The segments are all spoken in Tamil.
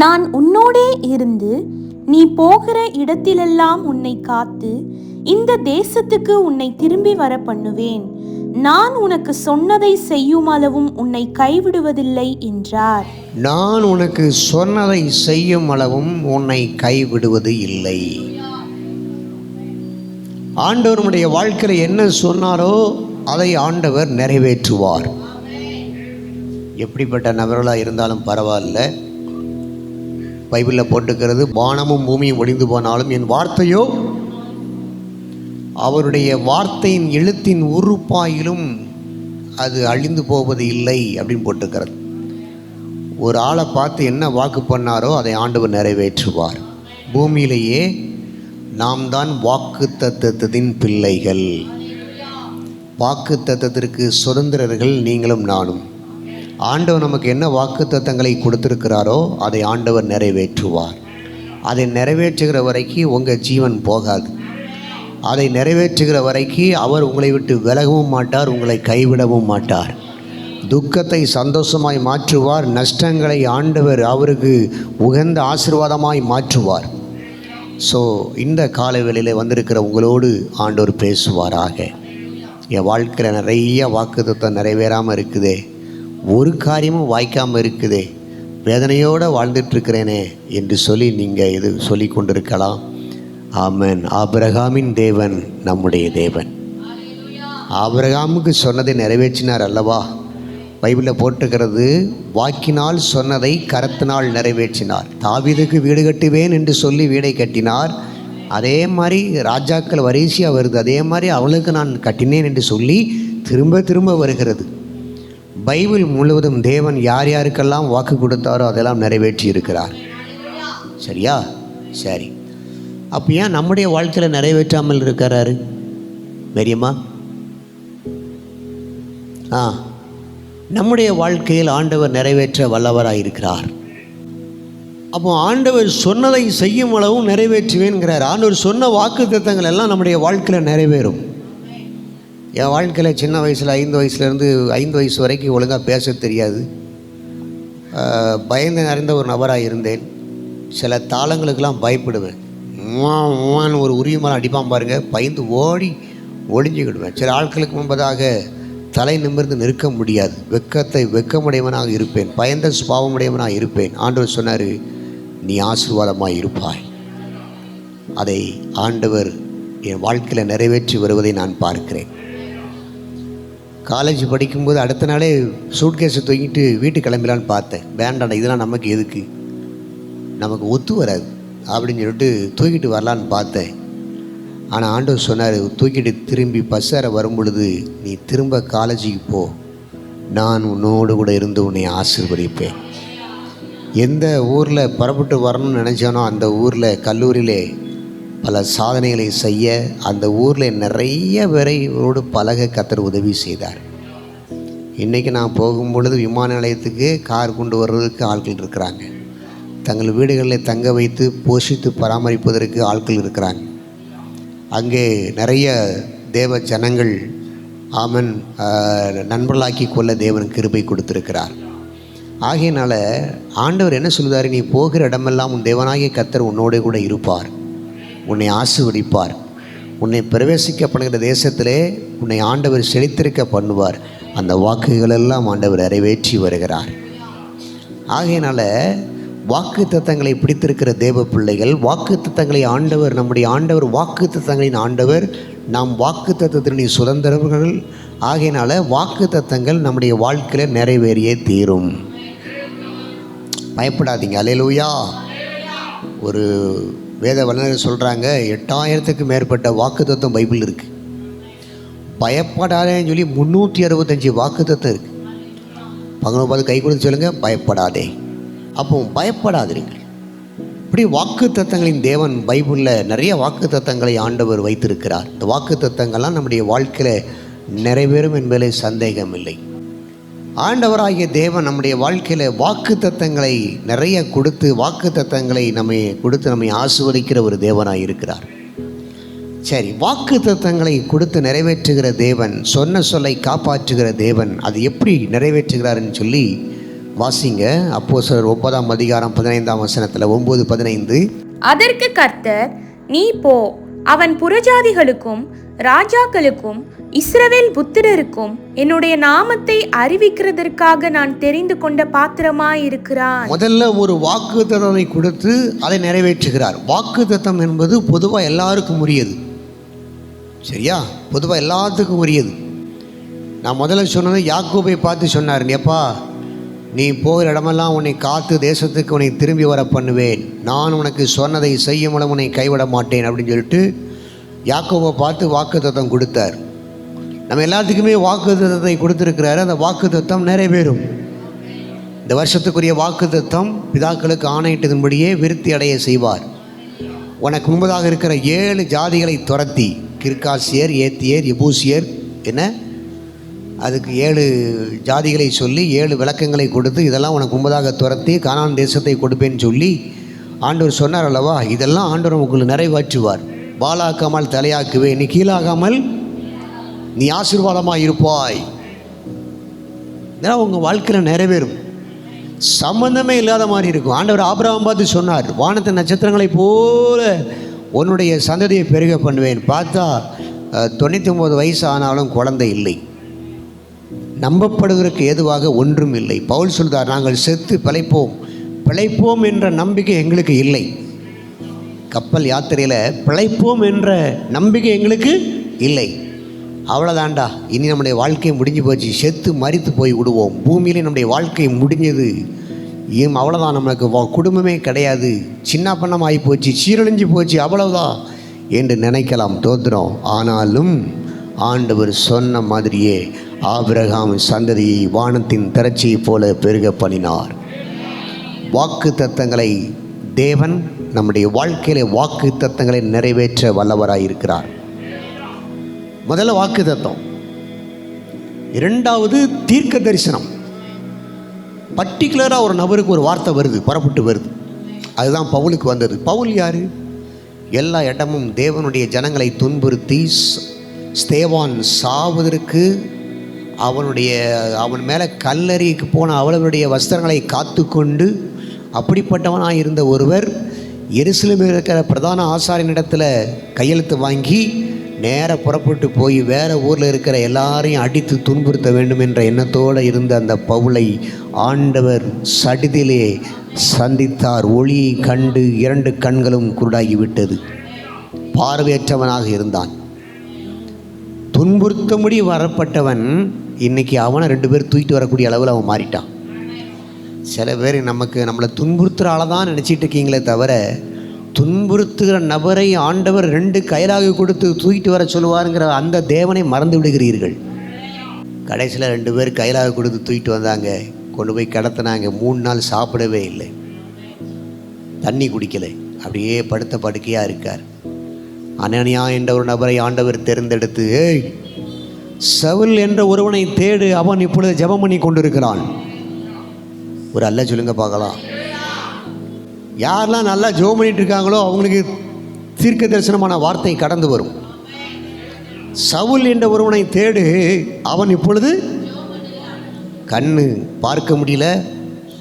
நான் உன்னோடே இருந்து நீ போகிற இடத்திலெல்லாம் உன்னை காத்து இந்த தேசத்துக்கு உன்னை திரும்பி வர பண்ணுவேன் நான் உனக்கு சொன்னதை செய்யும் அளவும் உன்னை கைவிடுவதில்லை என்றார். நான் உனக்கு சொன்னதை செய்யும் அளவும் உன்னை கைவிடுவது இல்லை. ஆண்டவருடைய வாழ்க்கையில் என்ன சொன்னாரோ அதை ஆண்டவர் நிறைவேற்றுவார். எப்படிப்பட்ட நபர்களாக இருந்தாலும் பரவாயில்ல. பைபிளில் போட்டுக்கிறது வானமும் பூமியும் ஒளிந்து போனாலும் என் வார்த்தையோ அவருடைய வார்த்தையின் எழுத்தின் உறுப்பாயிலும் அது அழிந்து போவது இல்லை அப்படின்னு போட்டுக்கிறது ஒரு ஆளை பார்த்து என்ன வாக்கு பண்ணாரோ அதை ஆண்டவர் நிறைவேற்றுவார். பூமியிலேயே நாம் தான் வாக்கு தத்துவத்தின் பிள்ளைகள். வாக்கு தத்துவத்திற்கு சுதந்திரர்கள் நீங்களும் நானும். ஆண்டவர் நமக்கு என்ன வாக்கு தத்தங்களை அதை ஆண்டவர் நிறைவேற்றுவார். அதை நிறைவேற்றுகிற வரைக்கும் உங்கள் ஜீவன் போகாது. அதை நிறைவேற்றுகிற வரைக்கும் அவர் உங்களை விட்டு விலகவும் மாட்டார் உங்களை கைவிடவும் மாட்டார். துக்கத்தை சந்தோஷமாய் மாற்றுவார் நஷ்டங்களை ஆண்டவர் அவருக்கு உகந்த ஆசீர்வாதமாய் மாற்றுவார். ஸோ இந்த காலவெளியில் வந்திருக்கிற உங்களோடு ஆண்டவர் பேசுவாராக. என் வாழ்க்கையில் நிறைய வாக்குத்தத்தம் நிறைவேறாமல் இருக்குதே. ஒரு காரியமும் வாய்க்காமல் இருக்குதே. வேதனையோடு வாழ்ந்துட்டுருக்கிறேனே என்று சொல்லி நீங்கள் இது சொல்லி கொண்டிருக்கலாம். ஆமன். ஆபிரகாமின் தேவன் நம்முடைய தேவன். ஆபிரகாமுக்கு சொன்னதை நிறைவேற்றினார் அல்லவா? பைபிளில் போட்டிருக்கிறது வாக்கினால் சொன்னதை கரத்தினால் நிறைவேற்றினார். தாவிதுக்கு வீடு கட்டுவேன் என்று சொல்லி வீடை கட்டினார். அதே மாதிரி ராஜாக்கள் வரிசையாக வருது. அதே மாதிரி அவளுக்கு நான் கட்டினேன் என்று சொல்லி திரும்ப திரும்ப வருகிறது. பைபிள் முழுவதும் தேவன் யார் யாருக்கெல்லாம் வாக்கு கொடுத்தாரோ அதெல்லாம் நிறைவேற்றி இருக்கிறார் சரியா? சரி. அப்போ ஏன் நம்முடைய வாழ்க்கையில் நிறைவேற்றாமல் இருக்கிறாரு? பெரியம்மா ஆ. நம்முடைய வாழ்க்கையில் ஆண்டவர் நிறைவேற்ற வல்லவராக இருக்கிறார். அப்போ ஆண்டவர் சொன்னதை செய்யும் அளவும் நிறைவேற்றுவேன்கிறார். ஆண்டவர் சொன்ன வாக்கு திட்டங்கள் எல்லாம் நம்முடைய வாழ்க்கையில் நிறைவேறும். என் வாழ்க்கையில் சின்ன வயசில் ஐந்து வயசுலேருந்து ஐந்து வயசு வரைக்கும் ஒழுங்காக பேச தெரியாது. பயந்து நிறைந்த ஒரு நபராக இருந்தேன். சில தாளங்களுக்கெல்லாம் பயப்படுவேன். உவா, ஒரு உரியமரம் அடிப்பான் பாருங்க. பயந்து ஓடி ஒளிஞ்சுக்கிடுவேன். சில ஆட்களுக்கு முன்பதாக தலை நிமிர்ந்து நிற்க முடியாது. வெக்கத்தை வெக்கமுடையவனாக இருப்பேன். பயந்த சுபாவமுடையவனாக இருப்பேன். ஆண்டவர் சொன்னார் நீ ஆசீர்வாதமாக இருப்பாய். அதை ஆண்டவர் என் வாழ்க்கையில் நிறைவேற்றி வருவதை நான் பார்க்கிறேன். காலேஜ் படிக்கும்போது அடுத்த நாளே சூட்கேஸை தூக்கிட்டு வீட்டுக்கு கிளம்பிலான்னு பார்த்தேன். வேண்டாண்டா இதெல்லாம் நமக்கு எதுக்கு? நமக்கு ஒத்து வராது அப்படின்னு சொல்லிட்டு தூக்கிட்டு வரலான்னு பார்த்தேன். ஆனால் ஆண்டவர் சொன்னார் தூக்கிட்டு திரும்பி பஸ்ஸார வரும் பொழுது நீ திரும்ப காலேஜுக்கு போ. நான் உன்னோடு கூட இருந்து உன்னை ஆசீர்வதிப்பேன். எந்த ஊரில் புறப்பட்டு வரணும்னு நினச்சானோ அந்த ஊரில் கல்லூரியிலே பல சாதனைகளை செய்ய அந்த ஊரில் நிறைய பேரையோடு பழக கத்தர் உதவி செய்தார். இன்றைக்கி நான் போகும் பொழுது விமான நிலையத்துக்கு கார் கொண்டு வர்றதுக்கு ஆட்கள் இருக்கிறாங்க. தங்கள் வீடுகளில் தங்க வைத்து போஷித்து பராமரிப்பதற்கு ஆட்கள் இருக்கிறாங்க. அங்கே நிறைய தேவ ஜனங்கள் ஆமன் நண்பர்களாக்கி கொள்ள தேவன் கிருபை கொடுத்திருக்கிறார். ஆகையினால ஆண்டவர் என்ன சொல்லுதார்? நீ போகிற இடமெல்லாம் உன் தேவனாகிய கத்தர் உன்னோட கூட இருப்பார். உன்னை ஆசீர்வதிப்பார். உன்னை பிரவேசிக்கப்படுகிற தேசத்திலே உன்னை ஆண்டவர் செழித்திருக்க பண்ணுவார். அந்த வாக்குகளெல்லாம் ஆண்டவர் நிறைவேற்றி வருகிறார். ஆகையினால வாக்கு தத்தங்களை பிடித்திருக்கிற தேவ பிள்ளைகள் வாக்கு தத்தங்களை ஆண்டவர் நம்முடைய ஆண்டவர் வாக்கு தத்தங்களின் ஆண்டவர் நாம் வாக்கு தத்தத்தினுடைய சுதந்திரர்கள். ஆகையினால வாக்கு தத்தங்கள் நம்முடைய வாழ்க்கையில் நிறைவேறியே தீரும். பயப்படாதீங்க. அலையலூயா ஒரு வேத வல்லுநர் சொல்கிறாங்க எட்டாயிரத்துக்கு மேற்பட்ட வாக்கு தத்துவம் பைபிள் இருக்குது பயப்படாதேன்னு சொல்லி முந்நூற்றி அறுபத்தஞ்சி வாக்கு தத்துவம் இருக்குது பகவன் பார்த்து கை கொடுத்து சொல்லுங்கள் பயப்படாதே. அப்போ பயப்படாதிருங்கள். இப்படி வாக்கு தத்தங்களின் தேவன் பைபிளில் நிறைய வாக்கு தத்தங்களை ஆண்டவர் வைத்திருக்கிறார். இந்த வாக்கு தத்தங்கள்லாம் நம்முடைய வாழ்க்கையில் நிறைவேறும் என்பதில் சந்தேகம் இல்லை. ஆண்டவராகிய தேவன் நம்முடைய வாழ்க்கையில் வாக்கு தத்தங்களை நிறைய கொடுத்து வாக்கு தத்தங்களை நம்மை கொடுத்து நம்மை ஆசுவதிக்கிற ஒரு தேவனாக இருக்கிறார். சரி வாக்கு தத்தங்களை கொடுத்து நிறைவேற்றுகிற தேவன் சொன்ன சொல்லை காப்பாற்றுகிற தேவன் அது எப்படி நிறைவேற்றுகிறாருன்னு சொல்லி வாசிங்க. அப்போ சார் ஒன்பதாம் அதிகாரம் பதினைந்தாம் வசனத்தில் ஒன்பது பதினைந்து. அதற்கு கர்த்தர் நீ போ அவன் புறஜாதிகளுக்கும் ராஜாக்களுக்கும் இஸ்ரவேல் புத்திரருக்கும் என்னுடைய நாமத்தை அறிவிக்கிறதற்காக நான் தெரிந்து கொண்ட பாத்திரமாயிருக்கிறான். முதல்ல ஒரு வாக்கு தத்தத்தை கொடுத்து அதை நிறைவேற்றுகிறார். வாக்கு தத்தம் என்பது பொதுவாக எல்லாருக்கும் உரியது. சரியா? பொதுவாக எல்லாத்துக்கும் உரியது. நான் முதல்ல சொன்னது யாக்கோபை பார்த்து சொன்னார். எப்பா நீ போகிற இடமெல்லாம் உன்னை காத்து தேசத்துக்கு உன்னை திரும்பி வர பண்ணுவேன். நான் உனக்கு சொன்னதை செய்யும் மூலம் உன்னை கைவிட மாட்டேன் அப்படின்னு சொல்லிட்டு யாக்கோவை பார்த்து வாக்கு தத்தம் கொடுத்தார். நம்ம எல்லாத்துக்குமே வாக்கு தத்தத்தை கொடுத்துருக்கிறாரு. அந்த வாக்கு தத்தம் நிறைவேறும் இந்த வருஷத்துக்குரிய வாக்கு தத்தம் பிதாக்களுக்கு ஆணையிட்டதன்படியே விருத்தி அடைய செய்வார். உனக்கு முன்பதாக இருக்கிற ஏழு ஜாதிகளை துரத்தி கிர்காசியர் ஏத்தியர் எபூசியர் என்ன? அதுக்கு ஏழு ஜாதிகளை சொல்லி ஏழு விளக்கங்களை கொடுத்து இதெல்லாம் உனக்கு முன்பதாக துரத்தி கானான் தேசத்தை கொடுப்பேன்னு சொல்லி ஆண்டவர் சொன்னார் அல்லவா? இதெல்லாம் ஆண்டவர் உங்களுக்கு நிறைவேற்றுவார். பாலாக்காமல் தலையாக்குவேன். நீ கீழாகாமல் நீ ஆசீர்வாதமாக இருப்பாய். இதெல்லாம் உங்கள் வாழ்க்கையில் நிறைவேறும். சம்பந்தமே இல்லாத மாதிரி இருக்கும். ஆண்டவர் ஆபிரகாம் பார்த்து சொன்னார் வானத்து நட்சத்திரங்களை போல உன்னுடைய சந்ததியை பெருக பண்ணுவேன். பார்த்தா தொண்ணூற்றி ஒம்பது வயசு ஆனாலும் குழந்தை இல்லை. நம்பப்படுவதற்கு ஏதுவாக ஒன்றும் இல்லை. பவுல் சொல்கிறார் நாங்கள் செத்து பிழைப்போம். பிழைப்போம் என்ற நம்பிக்கை எங்களுக்கு இல்லை. கப்பல் யாத்திரையில் பிழைப்போம் என்ற நம்பிக்கை எங்களுக்கு இல்லை. அவ்வளோதான்டா இனி நம்முடைய வாழ்க்கை முடிஞ்சு போச்சு. செத்து மறித்து போய் விடுவோம். பூமியிலே நம்முடைய வாழ்க்கை முடிஞ்சது. ஏன் அவ்வளோதான் நமக்கு வா- குடும்பமே கிடையாது. சின்ன பண்ணம் ஆகி போச்சு. சீரழிஞ்சு போச்சு. அவ்வளவுதான் என்று நினைக்கலாம் தோத்துறோம் ஆனாலும் ஆண்டவர் சொன்ன மாதிரியே ஆபிரகாம் சந்ததியை வானத்தின் திரட்சியைப் போல பெருக பண்ணினார். வாக்கு தத்தங்களை தேவன் நம்முடைய வாழ்க்கையில வாக்கு தத்தங்களை நிறைவேற்ற வல்லவராயிருக்கிறார் முதல்ல வாக்கு தத்தம் இரண்டாவது தீர்க்க தரிசனம். பர்டிகுலராக ஒரு நபருக்கு ஒரு வார்த்தை வருது புறப்பட்டு வருது. அதுதான் பவுலுக்கு வந்தது. பவுல் யாரு? எல்லா இடமும் தேவனுடைய ஜனங்களை துன்புறுத்தி ஸ்- ஸ்தேவான் சாவதற்கு அவனுடைய அவன் மேலே கல்லறிக்கு போன அவளுடைய வஸ்திரங்களை காத்துக்கொண்டு அப்படிப்பட்டவனாக இருந்த ஒருவர் எருசலேமில் இருக்கிற பிரதான ஆசாரியனிடத்தில் கையெழுத்து வாங்கி நேராக புறப்பட்டு போய் வேறு ஊரில் இருக்கிற எல்லாரையும் அடித்து துன்புறுத்த வேண்டும் என்ற எண்ணத்தோடு இருந்த அந்த பவுலை ஆண்டவர் சடிதிலே சந்தித்தார். ஒளியை கண்டு இரண்டு கண்களும் குருடாகிவிட்டது. பார்வையற்றவனாக இருந்தான். துன்புறுத்தபடி வரப்பட்டவன் இன்னைக்கு அவனை ரெண்டு பேர் தூக்கிட்டு வரக்கூடிய அளவில் அவன் மாறிட்டான். சில பேர் நமக்கு நம்மளை துன்புறுத்துகிற ஆளை தான் நினச்சிட்டு இருக்கீங்களே தவிர துன்புறுத்துகிற நபரை ஆண்டவர் ரெண்டு கையிலாக கொடுத்து தூக்கிட்டு வர சொல்லுவாருங்கிற அந்த தேவனை மறந்து விடுகிறீர்கள். கடைசியில் ரெண்டு பேர் கையிலாக கொடுத்து தூக்கிட்டு வந்தாங்க கொண்டு போய் கடத்தினாங்க மூணு நாள் சாப்பிடவே இல்லை. தண்ணி குடிக்கலை அப்படியே படுத்த படுக்கையாக இருக்கார். அனனியா என்ற ஒரு நபரை ஆண்டவர் தேர்ந்தெடுத்து ஏய் சவுல் என்ற ஒருவனை தேடு அவன் இப்பொழுது ஜெபம் பண்ணி கொண்டிருக்கிறான். ஒரு அல்ல சொல்லுங்க பார்க்கலாம். யாரெல்லாம் நல்லா ஜோ பண்ணிட்டு இருக்காங்களோ அவங்களுக்கு தீர்க்க தரிசனமான வார்த்தை கடந்து வரும். சவுல் என்ற ஒருவனை தேடு அவன் இப்பொழுது கண்ணு பார்க்க முடியல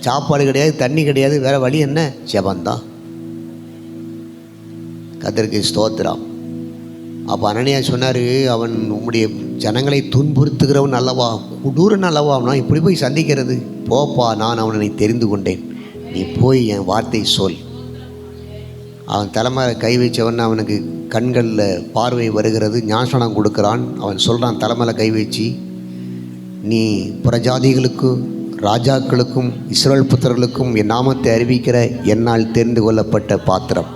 சாப்பாடு கிடையாது தண்ணி கிடையாது வேற வழி என்ன? ஜபந்தான். கதருக்கு ஸ்தோத்திரம். அப்போ அனனியா சொன்னார் அவன் உம்முடைய ஜனங்களை துன்புறுத்துகிறவன் அல்லவா? கொடூரன் அல்லவா? நான் இப்படி போய் சந்திக்கிறது. போப்பா நான் அவனை தெரிந்து கொண்டேன். நீ போய் என் வார்த்தை சொல். அவன் தலைமையில் கை வச்சவன் அவனுக்கு கண்களில் பார்வை வருகிறது ஞாசனம் கொடுக்குறான். அவன் சொல்கிறான் தலைமையில் கை வச்சு நீ புறஜாதிகளுக்கும் ராஜாக்களுக்கும் இஸ்ரேல் புத்திரர்களுக்கும் என் நாமத்தை அறிவிக்கிற என்னால் தெரிந்து கொள்ளப்பட்ட பாத்திரம்.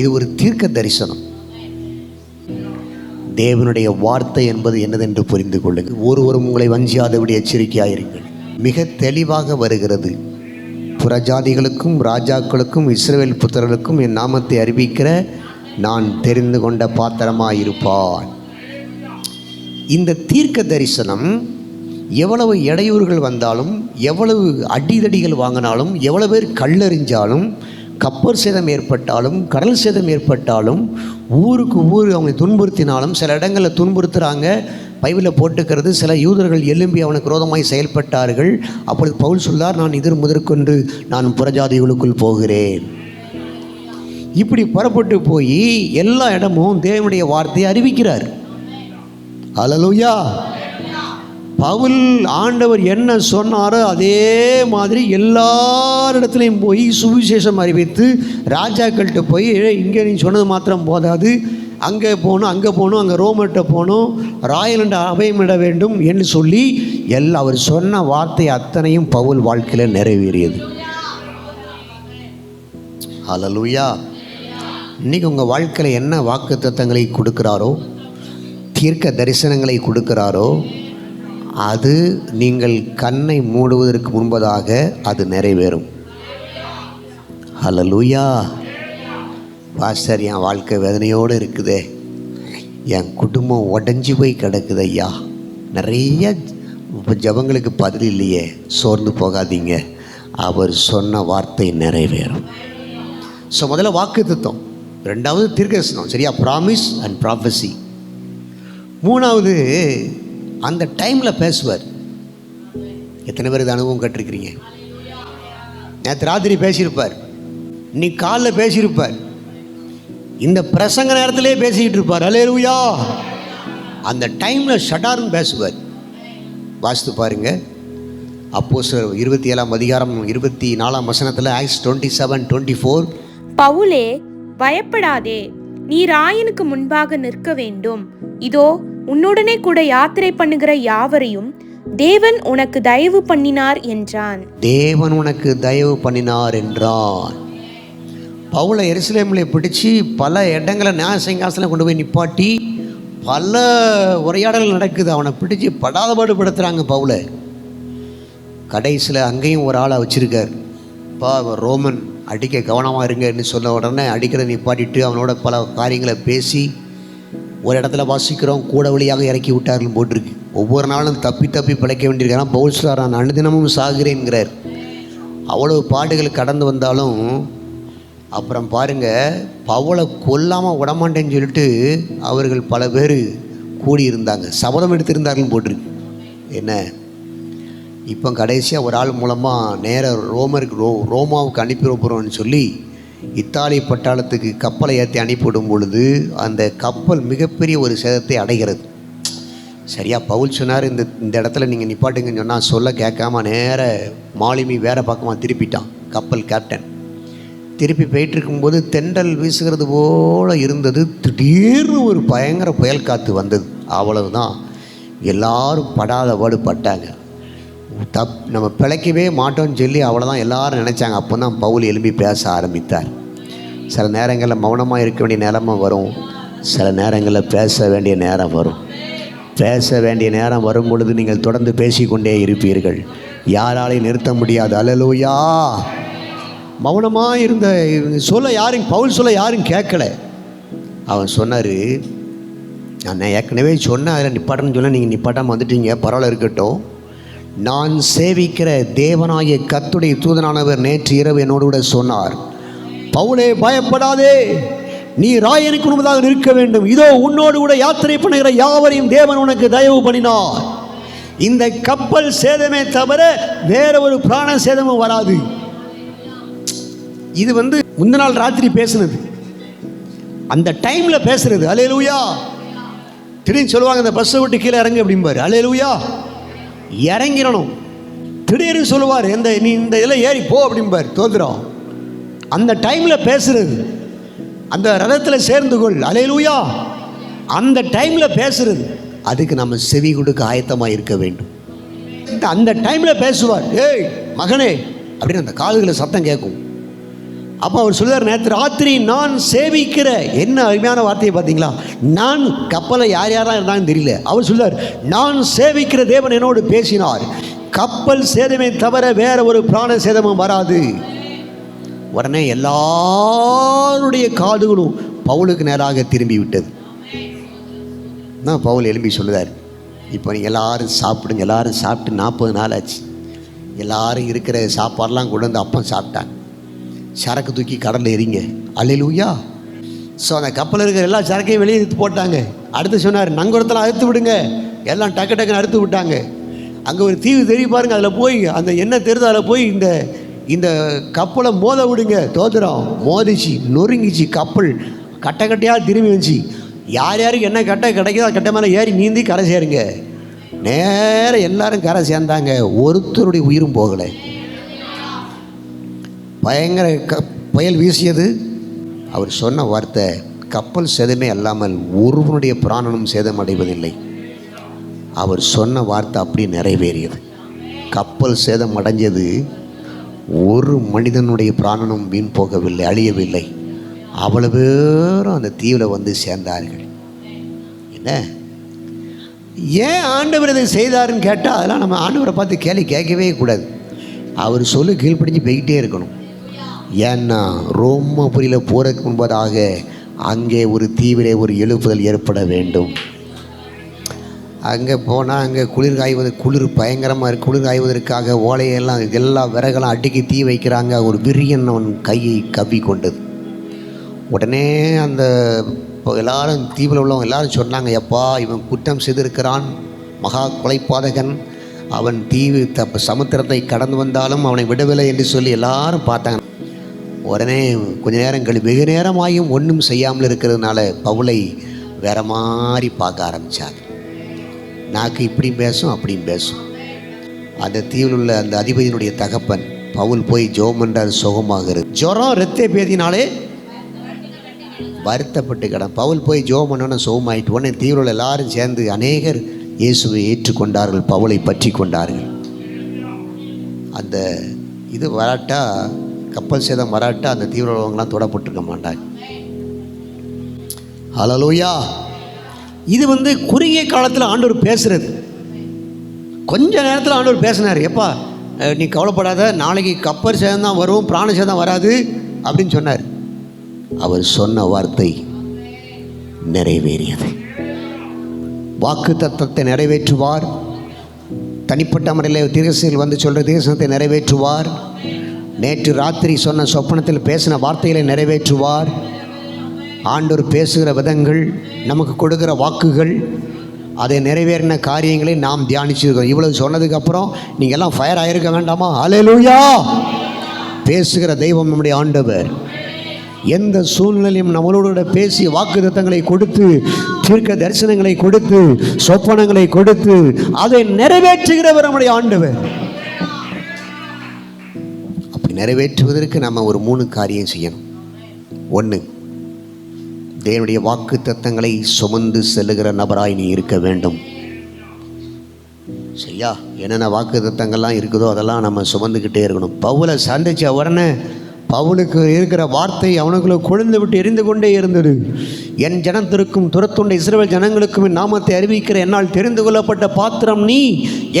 இது ஒரு தீர்க்க தரிசனம். தேவனுடைய வார்த்தை என்பது என்னதென்று புரிந்து கொள்ளுங்கள். ஒருவரும் உங்களை வஞ்சியாதபடி எச்சரிக்கையாயிருங்கள். மிக தெளிவாக வருகிறது. புறஜாதிகளுக்கும் ராஜாக்களுக்கும் இஸ்ரேல் புத்திரர்களுக்கும் என் நாமத்தை அறிவிக்கிற நான் தெரிந்து கொண்ட பாத்திரமாயிருப்பான். இந்த தீர்க்க தரிசனம் எவ்வளவு இடையூறுகள் வந்தாலும் எவ்வளவு அடிதடிகள் வாங்கினாலும் எவ்வளவு பேர் கல்லெறிஞ்சாலும் கப்பல் சேதம் ஏற்பட்டாலும் கடல் சேதம் ஏற்பட்டாலும் ஊருக்கு ஊர் அவங்க துன்புறுத்தினாலும் சில இடங்களில் துன்புறுத்துகிறாங்க பைபிளில் போட்டுக்கிறது சில யூதர்கள் எழும்பி அவனுக்கு விரோதமாய் செயல்பட்டார்கள். அப்பொழுது பவுல் சொல்லார் நான் எதிர் முதற்கொண்டு நான் புறஜாதிகளுக்குள் போகிறேன். இப்படி புறப்பட்டு போய் எல்லா இடமும் தேவனுடைய வார்த்தையை அறிவிக்கிறார். அலலுயா பவுல் ஆண்டவர் என்ன சொன்னாரோ அதே மாதிரி எல்லாரிடத்துலையும் போய் சுவிசேஷம் அறிவித்து ராஜாக்கள்கிட்ட போய் இங்கே நீ சொன்னது மாத்திரம் போதாது. அங்கே போகணும் அங்கே போகணும் அங்கே ரோமர்கிட்ட போகணும் ராயலண்ட அபயமிட வேண்டும் என்று சொல்லி எல்லா அவர் சொன்ன வார்த்தை அத்தனையும் பவுல் வாழ்க்கையில் நிறைவேறியது. ஹalleluya. இன்னைக்கு உங்கள் வாழ்க்கையில் என்ன வாக்கு தத்தங்களை கொடுக்குறாரோ தீர்க்க தரிசனங்களை கொடுக்குறாரோ அது நீங்கள் கண்ணை மூடுவதற்கு முன்பதாக அது நிறைவேறும். ஹalleluya. பாஸ்டர் என் வாழ்க்கை வேதனையோடு இருக்குதே. என் குடும்பம் உடஞ்சி போய் கிடக்குது ஐயா. நிறைய ஜபங்களுக்கு பதில் இல்லையே. சோர்ந்து போகாதீங்க. அவர் சொன்ன வார்த்தை நிறைவேறும். ஸோ முதல்ல வாக்கு தத்துவம். ரெண்டாவது தீர்க்கதரிசனம். சரியா? ப்ராமிஸ் அண்ட் ப்ராஃபஸி மூணாவது அந்த டைமில் பேசுவார். எத்தனை பேர் இது அனுபவம் கட்டிருக்கிறீங்க? நேற்று ராத்திரி பேசியிருப்பார். இன்னைக்கு காலைல பேசியிருப்பார். இந்த பிரசங்க நேரத்திலே பேசிக்கிட்டு இருப்பார். அலேலுயா அந்த டைமில் ஷடார்னு பேசுவார். வாசித்து பாருங்க. அப்போ இருபத்தி ஏழாம் அதிகாரம் இருபத்தி நாலாம் வசனத்தில் Acts twenty seven twenty four பவுலே பயப்படாதே. நீ ராயனுக்கு முன்பாக நிற்க வேண்டும். இதோ உன்னுடனே கூட யாத்திரை பண்ணுகிற யாவரையும் தேவன் உனக்கு தயவு பண்ணினார் என்றான். தேவன் உனக்கு தயவு பண்ணினார் என்றான். பவுலை எருசலேமில் பிடிச்சி பல இடங்களை நியாயசங்காசனம் கொண்டு போய் நிப்பாட்டி பல உரையாடல்கள் நடக்குது. அவனை பிடிச்சி படாதபாடு படுத்துகிறாங்க பவுலை. கடைசியில் அங்கேயும் ஒரு ஆளை வச்சுருக்கார். பா அவன் ரோமன் அடிக்க கவனமாக இருங்கன்னு சொன்ன உடனே அடிக்கிறத நிப்பாட்டிட்டு அவனோட பல காரியங்களை பேசி ஒரு இடத்துல வாசிக்கிறோம். கூட வழியாக இறக்கி விட்டார்கள் போட்டிருக்கு. ஒவ்வொரு நாளும் தப்பி தப்பி பிழைக்க வேண்டியிருக்கான் பவுல் சார் நான் அனுதினமும் சாகிறேங்கிறார் அவ்வளவு பாடுகள் கடந்து வந்தாலும் அப்புறம் பாருங்கள் பவுலை கொல்லாமல் விடமாட்டேன்னு சொல்லிட்டு அவர்கள் பல பேர் கூடியிருந்தாங்க. சபதம் எடுத்திருந்தார்கள் போட்டிருக்கு என்ன? இப்போ கடைசியாக ஒரு ஆள் மூலமாக நேர ரோமருக்கு ரோ ரோமாவுக்கு அனுப்பி போகிறோம்னு சொல்லி இத்தாலி பட்டாளத்துக்கு கப்பலை ஏற்றி அனுப்பிவிடும் பொழுது அந்த கப்பல் மிகப்பெரிய ஒரு சேதத்தை அடைகிறது. சரியாக பவுல் சொன்னார் இந்த இந்த இடத்துல நீங்கள் நிப்பாட்டுங்கன்னு சொன்னால் சொல்ல கேட்காம நேர மாலுமி வேறு பக்கமாக திருப்பிட்டான் கப்பல் கேப்டன் திருப்பி போயிட்டு இருக்கும்போது தென்றல் வீசுகிறது போல் இருந்தது. திடீர்னு ஒரு பயங்கர புயல் காற்று வந்தது. அவ்வளவுதான். எல்லாரும் படாத பாடு பட்டாங்க. தப் நம்ம பிழைக்கவே மாட்டோம்னு சொல்லி அவ்வளோதான் எல்லாரும் நினச்சாங்க. அப்போ தான் பவுல் எழும்பி பேச ஆரம்பித்தார். சில நேரங்களில் மௌனமாக இருக்க வேண்டிய நிலமை வரும். சில நேரங்களில் பேச வேண்டிய நேரம் வரும். பேச வேண்டிய நேரம் வரும் பொழுது நீங்கள் தொடர்ந்து பேசிக்கொண்டே இருப்பீர்கள். யாராலையும் நிறுத்த முடியாது. அலலூயா மௌனமாக இருந்த இவங்க சொல்ல யாரும் பவுல் சொல்ல யாரும் கேட்கல. அவன் சொன்னார் நான் ஏற்கனவே சொன்னேன் அதில் நிப்பாட்டன்னு சொன்னால் நீங்கள் நிப்பாட்டாமல் வந்துட்டீங்க பரவாயில்ல இருக்கட்டும். நான் சேவிக்கிற தேவனாகிய கத்துடைய தூதனானவர் நேற்று இரவு என்னோடு கூட சொன்னார் பவுலே பயப்படாதே. நீ ராயனுக்கு முன்பதாக நிற்க வேண்டும். இதோ உன்னோடு கூட யாத்திரை பண்ணுகிற யாவரையும் தேவன் உனக்கு தயவு பண்ணினார். இந்த கப்பல் சேதமே தவிர வேற ஒரு பிராண சேதமும் வராது. இது வந்து முந்தின நாள் ராத்திரி பேசுனது. அந்த டைமில் பேசுறது அலையலூயா திடீர்னு சொல்லுவாங்க இந்த பஸ்ஸை விட்டு கீழே இறங்கு அப்படிம்பாரு. அலையலூயா இறங்கிடணும். திடீர்னு சொல்லுவார் இந்த நீ இந்த இதில் ஏறி போ அப்படிம்பார் தோந்துடும் அந்த டைமில் பேசுறது. அந்த ரதத்தில் சேர்ந்து கொள். அலையலூயா அந்த டைமில் பேசுறது. அதுக்கு நம்ம செவி கொடுக்க ஆயத்தமாக இருக்க வேண்டும். அந்த டைமில் பேசுவார் ஏய் மகனே அப்படின்னு அந்த காதுகளை சத்தம் கேட்கும். அப்போ அவர் சொல்லுவார் நேற்று ராத்திரி நான் சேவிக்கிற என்ன அருமையான வார்த்தையை பார்த்தீங்களா? நான் கப்பலை யார் யாராக இருந்தான்னு தெரியல. அவர் சொல்லுவார் நான் சேவிக்கிற தேவன் என்னோடு பேசினார். கப்பல் சேதமே தவிர வேற ஒரு பிராண சேதமும் வராது. உடனே எல்லாருடைய காதுகளும் பவுலுக்கு நேராக திரும்பி விட்டது தான் பவுல் எழும்பி சொல்லுதார்? இப்போ நீங்கள் எல்லாரும் சாப்பிடுங்க எல்லாரும் சாப்பிட்டு நாற்பது நாள் ஆச்சு. எல்லாரும் இருக்கிற சாப்பாடெலாம் கொண்டு வந்து அப்பம் சாப்பிட்டாங்க சரக்கு தூக்கி கடலில் எறிங்க. அல்லையிலூயா ஸோ அந்த கப்பலில் இருக்கிற எல்லா சரக்கையும் வெளியே எடுத்து போட்டாங்க. அடுத்து சொன்னார் நங்குரத்தில் அறுத்து விடுங்க. எல்லாம் டக்கு டக்குன்னு அறுத்து விட்டாங்க. அங்கே ஒரு தீவு தெரிய பாருங்க அதில் போய் அந்த என்ன தெரிதோ அதில் போய் இந்த இந்த கப்பலை மோத விடுங்க. தோத்துறோம் மோதிச்சு நொறுங்கிச்சு கப்பல். கட்டை கட்டையாக திரும்பி வந்துச்சு. யார் யாருக்கு என்ன கட்டை கிடைக்குதோ கட்டை மேலே ஏறி நீந்தி கரை சேருங்க. நேராக எல்லாரும் கரை சேர்ந்தாங்க. ஒருத்தருடைய உயிரும் போகலை. பயங்கர க புயல் வீசியது. அவர் சொன்ன வார்த்தை கப்பல் சேதமே அல்லாமல் ஒருவனுடைய பிராணனும் சேதம் அடைவதில்லை. அவர் சொன்ன வார்த்தை அப்படி நிறைவேறியது. கப்பல் சேதம் அடைஞ்சது ஒரு மனிதனுடைய பிராணனும் வீண் போகவில்லை அழியவில்லை. அவ்வளவு பேரும் அந்த தீவில் வந்து சேர்ந்தார்கள். என்ன? ஏன் ஆண்டவர் இதை செய்தாருன்னு கேட்டால் அதெல்லாம் நம்ம ஆண்டவரை பார்த்து கேள்வி கேட்கவே கூடாது. அவர் சொல்லு கீழ்ப்படிஞ்சு போய்கிட்டே இருக்கணும். ஏன்னா ரோமபுரியில் போகிறதுக்கு முன்பதாக அங்கே ஒரு தீவிர ஒரு எழுப்புதல் ஏற்பட வேண்டும். அங்கே போனால் அங்கே குளிர் காய்வது குளிர் பயங்கரமாக இருக்கு. குளிர் காய்வதற்காக ஓலையெல்லாம் எல்லா விறகெல்லாம் அடுக்கி தீ வைக்கிறாங்க. ஒரு விரியன் அவன் கையை கவ்வி கொண்டது. உடனே அந்த இப்போ எல்லாரும் தீவில் உள்ளவங்க எல்லாரும் சொன்னாங்க எப்பா இவன் குற்றம் செய்திருக்கிறான். மகா கொலைப்பாதகன் அவன் தீவு தப்ப சமுத்திரத்தை கடந்து வந்தாலும் அவனை விடவில்லை என்று சொல்லி எல்லாரும் பார்த்தாங்க. உடனே கொஞ்ச நேரம் கழி வெகு நேரமாயும் ஒன்றும் செய்யாமல் இருக்கிறதுனால பவுலை வேற மாதிரி பார்க்க ஆரம்பித்தார் நாக்கு இப்படியும் பேசும் அப்படியும் பேசும். அந்த தீவில் உள்ள அந்த அதிபதியினுடைய தகப்பன் பவுல் போய் ஜோம் என்றால் சுகமாகிறது ஜுரம் இரத்த பேதினாலே வருத்தப்பட்டு கிடம் பவுல் போய் ஜோம் பண்ணோன்னு சுகமாயிட்டு உடனே தீவில் உள்ள எல்லாரும் சேர்ந்து அநேகர் இயேசுவை ஏற்றுக்கொண்டார்கள் பவுலை பற்றி கொண்டார்கள். அந்த இது வராட்டா கப்பல் சேதம் வராட்டா அந்த தீவிர தொடப்பட்டிருக்க மாட்டாங்க. ஹலலூயா இது வந்து குறுகிய காலத்தில் ஆண்டவர் பேசுறது. கொஞ்ச நேரத்தில் ஆண்டவர் பேசினார். எப்பா நீ கவலைப்படாத நாளைக்கு கப்பல் சேதம் தான் வரும் பிராண சேதம் வராது அப்படின்னு சொன்னார். அவர் சொன்ன வார்த்தை நிறைவேறியது. வாக்கு தத்தத்தை நிறைவேற்றுவார். தனிப்பட்ட முறையில் தீர்க்கசில் வந்து சொல்கிற தீர்க்கசனத்தை நிறைவேற்றுவார். நேற்று ராத்திரி சொன்ன சொப்பனத்தில் பேசின வார்த்தைகளை நிறைவேற்றுவார். ஆண்டோர் பேசுகிற விதங்கள் நமக்கு கொடுக்கிற வாக்குகள் அதை நிறைவேறின காரியங்களை நாம் தியானிச்சிருக்கோம் இவ்வளவு சொன்னதுக்கப்புறம் நீங்கள் எல்லாம் ஃபயர் ஆகிருக்க வேண்டாமா? அலையலூயா பேசுகிற தெய்வம் நம்முடைய ஆண்டவர். எந்த சூழ்நிலையும் நம்மளோட பேசி வாக்குத்தத்தங்களை கொடுத்து தீர்க்க தரிசனங்களை கொடுத்து சொப்பனங்களை கொடுத்து அதை நிறைவேற்றுகிறவர் நம்முடைய ஆண்டவர். நிறைவேற்றுவதற்கு நம்ம ஒரு மூணு காரியம் செய்யணும். ஒன்று தேவனுடைய வாக்கு தத்தங்களை சுமந்து செல்லுகிற நபராய் நீ இருக்க வேண்டும். சரியா? என்னென்ன வாக்கு தத்தங்கள்லாம் இருக்குதோ அதெல்லாம் நம்ம சுமந்துக்கிட்டே இருக்கணும். பவுலை சந்திச்ச உடனே பவுலுக்கு இருக்கிற வார்த்தை அவனுக்குள்ள கொழுந்து விட்டு எரிந்து கொண்டே இருந்தது. என் ஜனத்திற்கும் துரத்துண்ட இஸ்ரேல் ஜனங்களுக்கும் என் நாமத்தை அறிவிக்கிற என்னால் தெரிந்து கொள்ளப்பட்ட பாத்திரம் நீ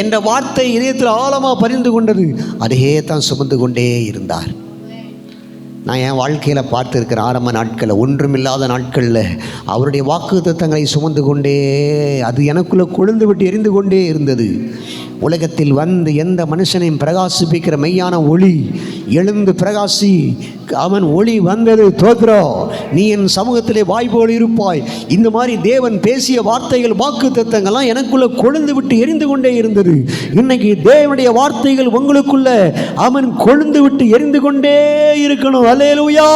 என்ற வார்த்தை இதயத்தில் ஆழமாக பரிந்து கொண்டது. அதையே தான் சுமந்து கொண்டே இருந்தார். நான் என் வாழ்க்கையில் பார்த்துருக்கிற ஆரம்ப நாட்களில் ஒன்றுமில்லாத நாட்களில் அவருடைய வாக்கு தத்தங்களை சுமந்து கொண்டே அது எனக்குள்ளே கொழுந்து விட்டு எரிந்து கொண்டே இருந்தது. உலகத்தில் வந்து எந்த மனுஷனையும் பிரகாசிப்பிக்கிற மெய்யான ஒளி எழுந்து பிரகாசி அவன் ஒளி வந்தது. தோத்ரோ நீ என் சமூகத்திலே வாய்ப்போடு இருப்பாய். இந்த மாதிரி தேவன் பேசிய வார்த்தைகள் வாக்கு தத்தங்கள்லாம் எனக்குள்ள கொழுந்து விட்டு எரிந்து கொண்டே இருந்தது. இன்னைக்கு தேவனுடைய வார்த்தைகள் உங்களுக்குள்ள அவன் கொழுந்து விட்டு எரிந்து கொண்டே இருக்கணும். அலேலுயா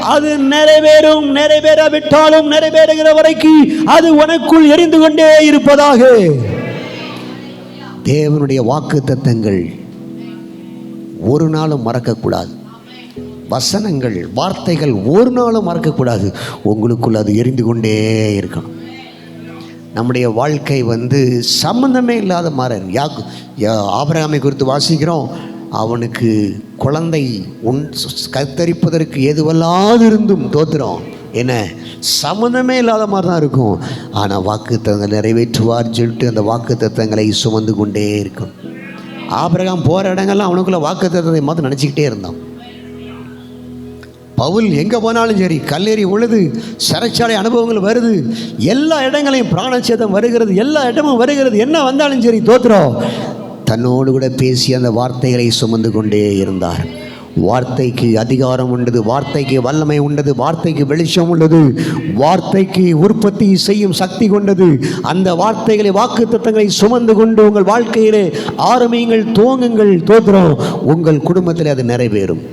அது நிறைவேறும் நிறைவேறாவிட்டாலும் நிறைவேறுகிற வரைக்கும் அது உனக்குள் எரிந்து கொண்டே இருப்பதாக. தேவனுடைய வாக்கு தத்தங்கள் ஒரு நாளும் மறக்கக்கூடாது. வசனங்கள் வார்த்தைகள் ஒரு நாளும் மறக்கக்கூடாது. உங்களுக்குள் அது எரிந்து கொண்டே இருக்கணும். நம்முடைய வாழ்க்கை வந்து சம்பந்தமே இல்லாத மாதிரி யாக்கு யா- ஆபரகாமை குறித்து வாசிக்கிறோம். அவனுக்கு குழந்தை உன் கத்தரிப்பதற்கு எதுவல்லாது இருந்தும் தோத்துறோம் என்ன? சம்மந்தமே இல்லாத மாதிரி தான் இருக்கும். ஆனால் வாக்கு நிறைவேற்றுவார் சொல்லிட்டு அந்த வாக்கு தத்தங்களை சுமந்து கொண்டே இருக்கும் ஆபிரகாம் போகிற இடங்கள்லாம் அவனுக்குள்ள வாக்கு தத்தத்தை மாற்ற நினச்சிக்கிட்டே இருந்தான். பவுல் எங்கே போனாலும் சரி கல்லேறி உழுது சிறைச்சாலை அனுபவங்கள் வருது எல்லா இடங்களையும் பிராணச்சேதம் வருகிறது எல்லா இடமும் வருகிறது என்ன வந்தாலும் சரி தோத்துறோம். தன்னோடு கூட பேசி அந்த வார்த்தைகளை சுமந்து கொண்டே இருந்தார். வார்த்தைக்கு அதிகாரம் உண்டது வார்த்தைக்கு வல்லமை உண்டது வார்த்தைக்கு வெளிச்சம் உள்ளது வார்த்தைக்கு உற்பத்தி செய்யும் சக்தி கொண்டது. அந்த வார்த்தைகளை வாக்கு திட்டங்களை சுமந்து கொண்டு உங்கள் வாழ்க்கையிலே ஆரம்பியுங்கள் துவங்குங்கள் தோற்றுறோம் உங்கள் குடும்பத்தில் அது நிறைவேறும்.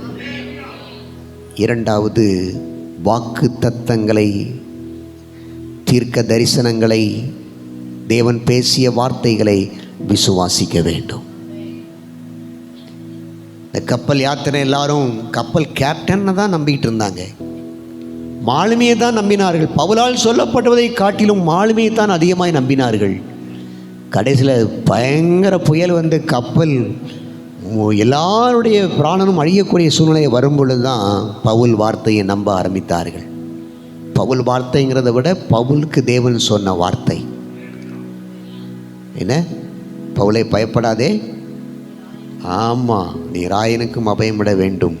இரண்டாவது வாக்கு தத்தங்களை தீர்க்க தரிசனங்களை தேவன் பேசிய வார்த்தைகளை விசுவாசிக்க வேண்டும். இந்த கப்பல் யாத்திரை எல்லாரும் கப்பல் கேப்டனை தான் நம்பிக்கிட்டு இருந்தாங்க. மாலுமியை தான் நம்பினார்கள். பவுலால் சொல்லப்படுவதை காட்டிலும் மாலுமியை தான் அதிகமாய் நம்பினார்கள். கடைசியில் பயங்கர புயல் வந்து கப்பல் எல்லாருடைய பிராணனும் அழியக்கூடிய சூழ்நிலை வரும்பொழுது தான் பவுல் வார்த்தையை நம்ப ஆரம்பித்தார்கள். பவுல் வார்த்தைங்கிறத விட பவுலுக்கு தேவன் சொன்ன வார்த்தை. என்ன? பவுலை பயப்படாதே. ஆமாம் நீ ராயனுக்கும் அபயமிட வேண்டும்.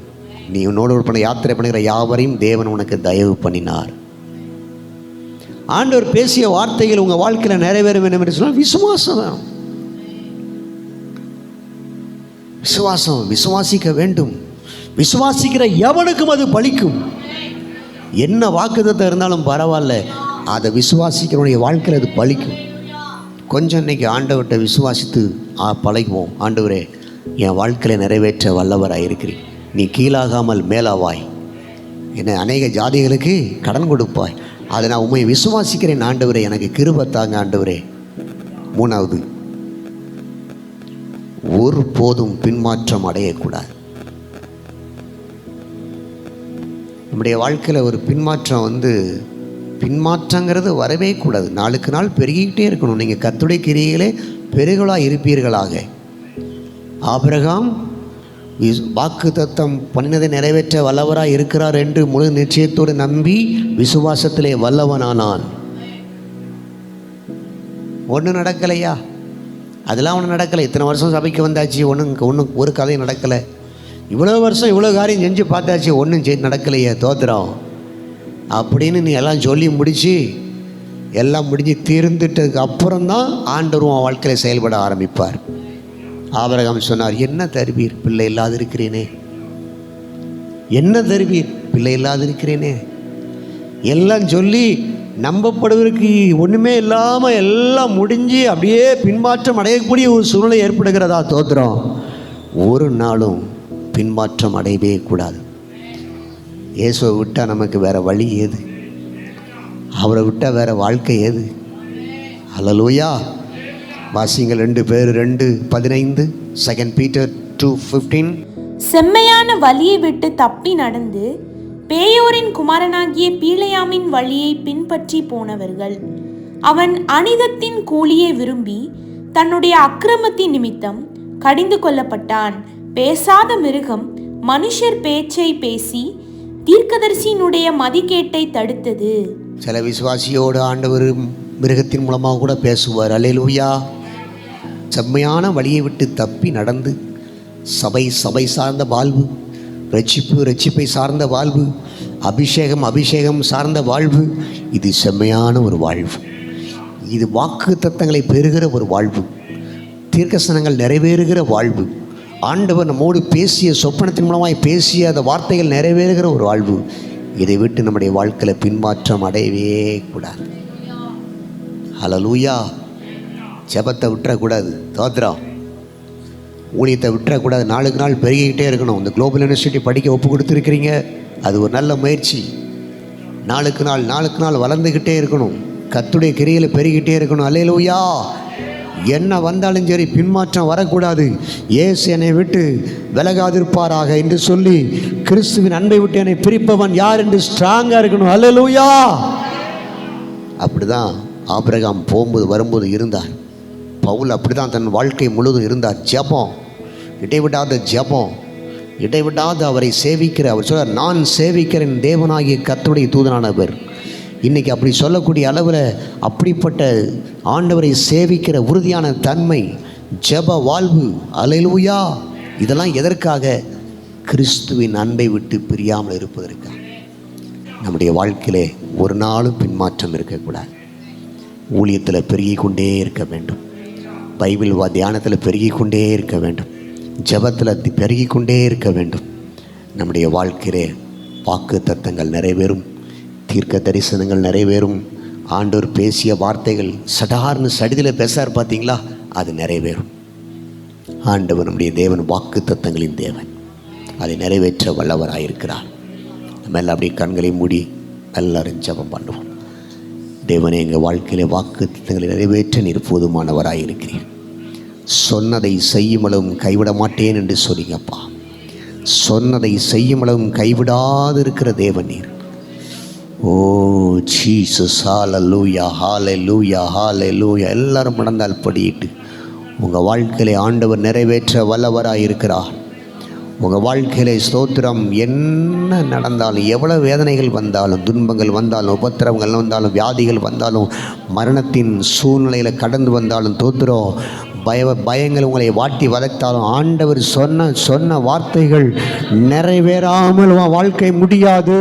நீ உன்னோடு பண்ண யாத்திரை பண்ணுகிற யாவரையும் தேவன் உனக்கு தயவு பண்ணினார். ஆண்டவர் பேசிய வார்த்தைகள் உங்கள் வாழ்க்கையில் நிறைவேற வேண்டும் என்று சொன்னால் விசுவாசம் வேணும். விசுவாசம் விசுவாசிக்க வேண்டும். விசுவாசிக்கிற எவனுக்கும் அது பலிக்கும் என்ன வாக்குதத்தை இருந்தாலும் பரவாயில்ல. அதை விசுவாசிக்கிறவனுடைய வாழ்க்கையில் அது பலிக்கும் கொஞ்சம் இன்னைக்கு ஆண்டவர்கிட்ட விசுவாசித்து ஆ பழகுவோம். ஆண்டவரே என் வாழ்க்கையில் நிறைவேற்ற வல்லவராக இருக்கிறேன் நீ கீழாகாமல் மேலாவாய். என்ன அநேக ஜாதிகளுக்கு கடன் கொடுப்பாய். அதை நான் உண்மையை விசுவாசிக்கிறேன் ஆண்டவரே. எனக்கு கிருபத்தாங்க ஆண்டவரே. மூணாவது ஒரு போதும் பின்மாற்றம் அடையக்கூடாது. நம்முடைய வாழ்க்கையில் ஒரு பின்மாற்றம் வந்து பின்மாற்றங்கிறது வரவே கூடாது. நாளுக்கு நாள் பெருகிக்கிட்டே இருக்கணும். நீங்கள் கத்துடைய கிரிகளே பெருகலாக இருப்பீர்களாக. ஆபிரகாம் வாக்கு தத்தம் பண்ணினதை நிறைவேற்ற வல்லவராக இருக்கிறார் என்று முழு நிச்சயத்தோடு நம்பி விசுவாசத்திலே வல்லவனானான். ஒன்றும் நடக்கலையா? அதெல்லாம் ஒன்றும் நடக்கலை. இத்தனை வருஷம் சபைக்கு வந்தாச்சு ஒன்றும் ஒன்றும் ஒரு கதையும் நடக்கலை. இவ்வளோ வருஷம் இவ்வளோ காரியம் செஞ்சு பார்த்தாச்சு ஒன்றும் செய் நடக்கலையே தோத்துறோம் அப்படின்னு நீ எல்லாம் சொல்லி முடித்து எல்லாம் முடிஞ்சு தீர்ந்துட்டதுக்கு அப்புறம்தான் ஆண்டவரும் உன் வாழ்க்கையில் செயல்பட ஆரம்பிப்பார். ஆபரகம் சொன்னார் என்ன தருவீர் பிள்ளை இல்லாது இருக்கிறேனே என்ன தருவீர் பிள்ளை இல்லாது இருக்கிறேனே எல்லாம் சொல்லி நம்பப்படுவதற்கு ஒன்றுமே இல்லாமல் எல்லாம் முடிஞ்சு அப்படியே பின்மாற்றம் அடையக்கூடிய ஒரு சூழ்நிலை ஏற்படுகிறதா தோத்துறோம் ஒரு நாளும் பின்மாற்றம் அடையவே கூடாது. இயேசுவை விட்டால் நமக்கு வேறு வழி ஏது? அவரை விட்டால் வேறு வாழ்க்கை ஏது? அலலூயா வாசிங்கள் ரெண்டு பேர் ரெண்டு பதினைந்து செகண்ட் பீட்டர் டூ ஃபிஃப்டீன் செம்மையான வழியை விட்டு தப்பி நடந்து பேயோரின் குமாரனாகிய பீலையாமின் வழியை பின்பற்றி போனவர்கள். அவன் அனிதத்தின் கூலியை விரும்பி தன்னுடைய அக்கிரமத்தின் நிமித்தம் கடிந்து கொள்ளப்பட்டான் பேசாத மிருகம் மனுஷர் பேச்சை பேசி தீர்க்கதரிசியினுடைய மதிக்கேட்டை தடுத்தது. சில விசுவாசியோடு ஆண்டவர் மிருகத்தின் மூலமாக கூட பேசுவார். அலையலூயா செம்மையான வழியை விட்டு தப்பி நடந்து சபை சபை சார்ந்த வாழ்வு ரட்சிப்பு ரட்சிப்பை சார்ந்த வாழ்வு அபிஷேகம் அபிஷேகம் சார்ந்த வாழ்வு இது செம்மையான ஒரு வாழ்வு. இது வாக்கு தத்தங்களை பெறுகிற ஒரு வாழ்வு. தீர்க்கசனங்கள் நிறைவேறுகிற வாழ்வு. ஆண்டவர் நம்மோடு பேசிய சொப்பனத்தின் மூலமாய் பேசிய அந்த வார்த்தைகள் நிறைவேறுகிற ஒரு வாழ்வு. இதை விட்டு நம்முடைய வாழ்க்கையில் பின்மாற்றம் அடையவே கூடாது. ஹலலூயா ஜெபத்தை விட்டுறக்கூடாது. தோத்ரா. ஊழியத்தை விட்டுறக்கூடாது. நாளுக்கு நாள் பெருகிக்கிட்டே இருக்கணும். இந்த குளோபல் யூனிவர்சிட்டி படிக்க ஒப்பு கொடுத்துருக்கிறீங்க. அது ஒரு நல்ல முயற்சி. நாளுக்கு நாள் நாளுக்கு நாள் வளர்ந்துக்கிட்டே இருக்கணும். கத்துடைய கிரியில் பெருகிட்டே இருக்கணும். அல்லேலூயா. என்ன வந்தாலும் சரி பின்மாற்றம் வரக்கூடாது. ஏசு என்னை விட்டு விலகாதிருப்பாராக என்று சொல்லி கிறிஸ்துவின் அன்பை விட்டு என்னை பிரிப்பவன் யார் என்று ஸ்ட்ராங்காக இருக்கணும். அல்லேலூயா. அப்படிதான் ஆபிரகாம் போகும்போது வரும்போது இருந்தார். பவுல் அப்படிதான் தன் வாழ்க்கை முழுவதும் இருந்தார். ஜெபம். இடைவிடாத ஜெபம் இடைவிடாத அவரை சேவிக்கிற அவர் சொல்ல நான் சேவிக்கிறேன் தேவனாகிய கத்துடைய தூதனானவர். இன்னைக்கு அப்படி சொல்லக்கூடிய அளவில் அப்படிப்பட்ட ஆண்டவரை சேவிக்கிற உறுதியான தன்மை ஜெப வாழ்வு அலையிலூயா இதெல்லாம் எதற்காக? கிறிஸ்துவின் அன்பை விட்டு பிரியாமல் இருப்பதற்கு நம்முடைய வாழ்க்கையிலே ஒரு நாளும் பின்மாற்றம் இருக்கக்கூடாது. ஊழியத்தில் பெருகிக்கொண்டே இருக்க வேண்டும். பைபிள் வா தியானத்தில் பெருகிக் கொண்டே இருக்க வேண்டும். ஜெபத்தில் பெருகி கொண்டே இருக்க வேண்டும். நம்முடைய வாழ்க்கையிலே வாக்கு தத்தங்கள் நிறைவேறும் தீர்க்க தரிசனங்கள் நிறைவேறும் ஆண்டவர் பேசிய வார்த்தைகள் சடார்னு சடிதில் பேசார் பார்த்தீங்களா அது நிறைவேறும். ஆண்டவர் நம்முடைய தேவன் வாக்கு தத்தங்களின் தேவன். அதை நிறைவேற்ற வல்லவராயிருக்கிறார் நம்ம எல்லாம் அப்படியே கண்களை மூடி எல்லாரும் ஜெபம் பண்ணுவோம். தேவனே எங்கள் வாழ்க்கையிலே வாக்கு தத்தங்களை நிறைவேற்ற நீர் போதுமானவராயிருக்கிறீர் சொன்னதை செய்யும் அளவும் கைவிட மாட்டேன் என்று சொன்னீங்கப்பா. சொன்னதை செய்யும் அளவும் கைவிடாது இருக்கிற தேவன் நீர். ஓ ஜீசஸ் ஹால லூயா ஹால லூயா ஹால லூயா எல்லாரும் நடந்தால் படியிட்டு உங்கள் வாழ்க்கையிலே ஆண்டவர் நிறைவேற்ற வல்லவராக இருக்கிறார் உங்கள் வாழ்க்கையில் ஸ்தோத்திரம். என்ன நடந்தாலும் எவ்வளோ வேதனைகள் வந்தாலும் துன்பங்கள் வந்தாலும் உபத்திரவங்கள் வந்தாலும் வியாதிகள் வந்தாலும் மரணத்தின் சூழ்நிலையில் கடந்து வந்தாலும் தோத்துறோம் பய பயங்கள் உங்களை வாட்டி வதைத்தாலும் ஆண்டவர் சொன்ன சொன்ன வார்த்தைகள் நிறைவேறாமல் வாழ்க்கை முடியாது.